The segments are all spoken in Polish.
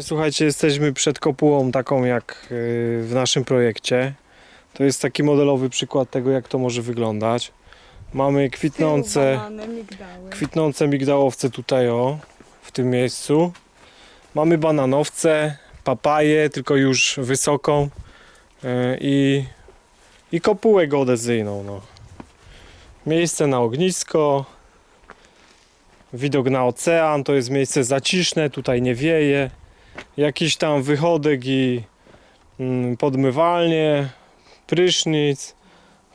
Słuchajcie, jesteśmy przed kopułą taką jak yy, w naszym projekcie. To jest taki modelowy przykład tego, jak to może wyglądać. Mamy kwitnące, kwitnące migdałowce tutaj o, w tym miejscu. Mamy bananowce, papaję, tylko już wysoką yy, i, i kopułę geodezyjną. No. Miejsce na ognisko, widok na ocean, to jest miejsce zaciszne, tutaj nie wieje. Jakiś tam wychodek i mm, podmywalnie, prysznic,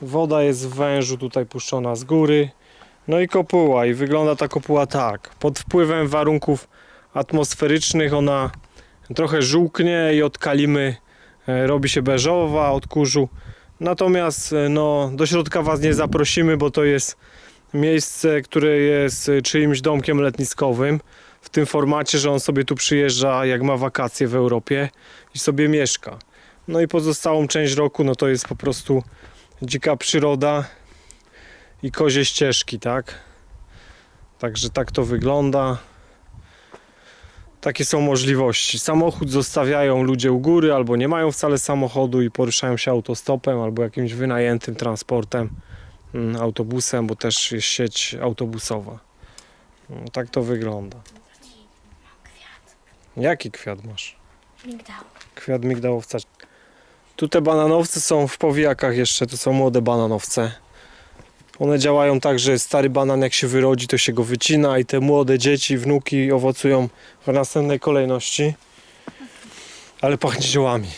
woda jest w wężu tutaj puszczona z góry. No i kopuła i wygląda ta kopuła tak. Pod wpływem warunków atmosferycznych ona trochę żółknie i od kalimy e, robi się beżowa od kurzu. Natomiast e, no, do środka Was nie zaprosimy, bo to jest miejsce, które jest e, czyimś domkiem letniskowym. W tym formacie, że on sobie tu przyjeżdża jak ma wakacje w Europie i sobie mieszka. No i pozostałą część roku no to jest po prostu dzika przyroda i kozie ścieżki, tak? Także tak to wygląda. Takie są możliwości. Samochód zostawiają ludzie u góry, albo nie mają wcale samochodu i poruszają się autostopem, albo jakimś wynajętym transportem, mm, autobusem, bo też jest sieć autobusowa. No, tak to wygląda. Jaki kwiat masz? Migdał. Kwiat migdałowca. Tu te bananowce są w powijakach jeszcze, to są młode bananowce. One działają tak, że stary banan jak się wyrodzi, to się go wycina i te młode dzieci, wnuki owocują w następnej kolejności. Ale pachnie ziołami.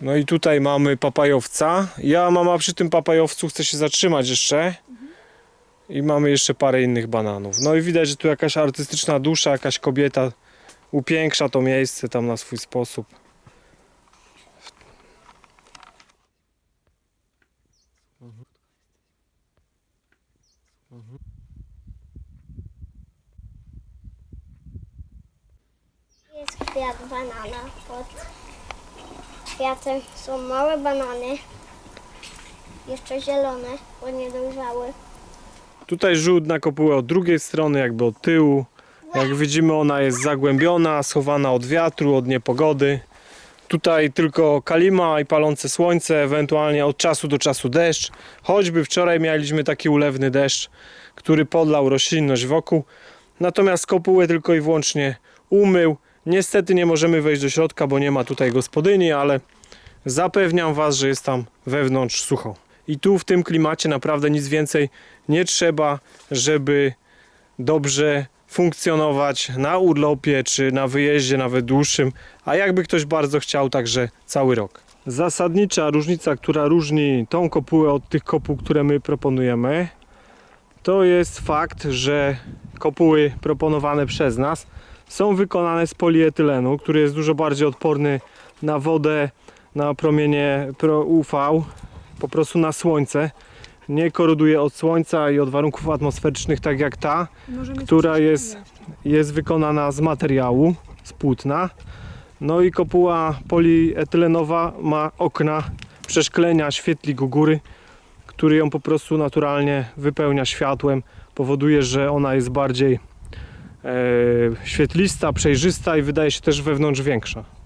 No i tutaj mamy papajowca. Ja mama przy tym papajowcu chce się zatrzymać jeszcze. I mamy jeszcze parę innych bananów. No i widać, że tu jakaś artystyczna dusza, jakaś kobieta upiększa to miejsce tam na swój sposób. Jest kwiat banana. Pod kwiatem są małe banany. Jeszcze zielone, bo nie dojrzały. Tutaj rzut na kopułę od drugiej strony, jakby od tyłu. Jak widzimy, ona jest zagłębiona, schowana od wiatru, od niepogody. Tutaj tylko kalima i palące słońce, ewentualnie od czasu do czasu deszcz. Choćby wczoraj mieliśmy taki ulewny deszcz, który podlał roślinność wokół. Natomiast kopułę tylko i wyłącznie umył. Niestety nie możemy wejść do środka, bo nie ma tutaj gospodyni, ale zapewniam Was, że jest tam wewnątrz sucho. I tu w tym klimacie naprawdę nic więcej nie trzeba, żeby dobrze funkcjonować na urlopie czy na wyjeździe nawet dłuższym, a jakby ktoś bardzo chciał, także cały rok. Zasadnicza różnica, która różni tą kopułę od tych kopuł, które my proponujemy, to jest fakt, że kopuły proponowane przez nas są wykonane z polietylenu, który jest dużo bardziej odporny na wodę, na promienie pro UV, po prostu na słońce. Nie koroduje od słońca i od warunków atmosferycznych, tak jak ta, Może mieć która jest, jest wykonana z materiału, z płótna. No i kopuła polietylenowa ma okna przeszklenia, świetlik u góry, który ją po prostu naturalnie wypełnia światłem. Powoduje, że ona jest bardziej e, świetlista, przejrzysta i wydaje się też wewnątrz większa.